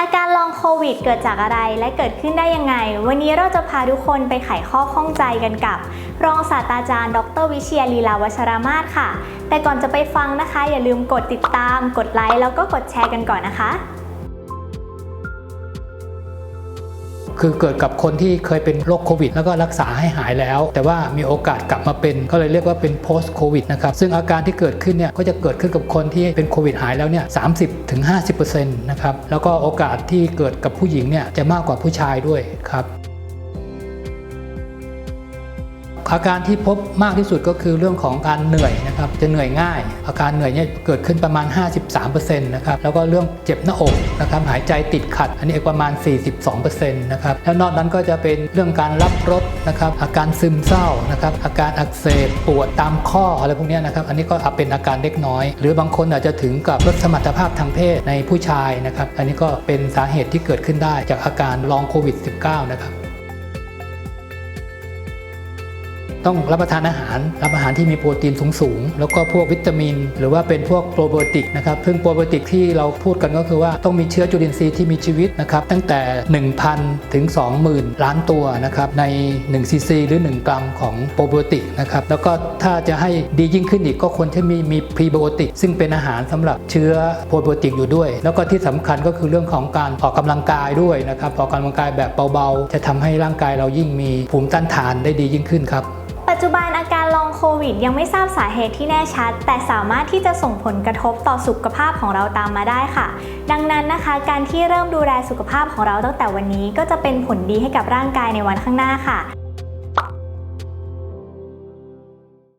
อาการลองโควิดเกิดจากอะไรและเกิดขึ้นได้ยังไง วันนี้เราจะพาทุกคนไปไขข้อข้องใจกันกับ รองศาสตราจารย์ ดร วิเชียรลีลาวัชรามาศค่ะ แต่ก่อนจะไปฟังนะคะ อย่าลืมกดติดตาม กดไลค์แล้วก็กดแชร์กันก่อนนะคะ คือเกิดกับคนที่เคยเป็นโรคโควิด แล้วก็รักษาให้หายแล้ว แต่ว่ามีโอกาสกลับมาเป็น ก็เลยเรียกว่าเป็น post covid นะครับ ซึ่งอาการที่เกิดขึ้นเนี่ยก็จะเกิดขึ้นกับคนที่เป็นโควิดหายแล้วเนี่ย30ถึง50%นะครับ แล้วก็โอกาสที่เกิดกับผู้หญิงเนี่ยจะมากกว่าผู้ชายด้วยครับ อาการที่พบมากที่สุดก็คือเรื่องของการเหนื่อยนะครับจะเหนื่อยง่าย อาการเหนื่อยเนี่ยเกิดขึ้นประมาณ 53%นะครับแล้วก็เรื่องเจ็บหน้าอกนะครับหายใจติดขัด อันนี้ประมาณ 42%นะครับแล้วนอกนั้นก็จะเป็นเรื่องการรับรสนะครับอาการซึมเศร้านะครับอาการอักเสบปวดตามข้ออะไรพวกนี้นะครับอันนี้ก็เป็นอาการเล็กน้อย หรือบางคนอาจจะถึงกับลดสมรรถภาพทางเพศในผู้ชายนะครับอันนี้ก็เป็นสาเหตุที่เกิดขึ้นได้จากอาการลองโควิด -19 นะครับ ต้องรับประทานอาหาร รับอาหารที่มีโปรตีนสูงๆ แล้วก็พวกวิตามิน หรือว่าเป็นพวกโปรไบโอติกนะครับซึ่งโปรไบโอติกที่เราพูดกันก็คือว่าต้องมีเชื้อจุลินทรีย์ที่มีชีวิตนะครับตั้งแต่ 1,000 ถึง 20,000 ล้านตัวนะครับใน1ซีซีหรือ 1 กรัมของโปรไบโอติกนะครับแล้วก็ถ้าจะให้ดียิ่งขึ้นอีกก็ควรที่มีมีพรีไบโอติกซึ่งเป็นอาหารสำหรับเชื้อโปรไบโอติกอยู่ด้วย แล้วก็ที่สำคัญก็คือเรื่องของการออกกำลังกายด้วยนะครับออกกำลังกายแบบเบาๆ จะทำให้ร่างกายเรายิ่งมีภูมิต้านทานได้ดียิ่งขึ้นครับ จจุบันอาการลองโควิด ยังไม่ทราบสาเหตุที่แน่ชัด แต่สามารถที่จะส่งผลกระทบต่อสุขภาพของเราตามมาได้ค่ะ ดังนั้นนะคะ การที่เริ่มดูแลสุขภาพของเราตั้งแต่วันนี้ ก็จะเป็นผลดีให้กับร่างกายในวันข้างหน้าค่ะ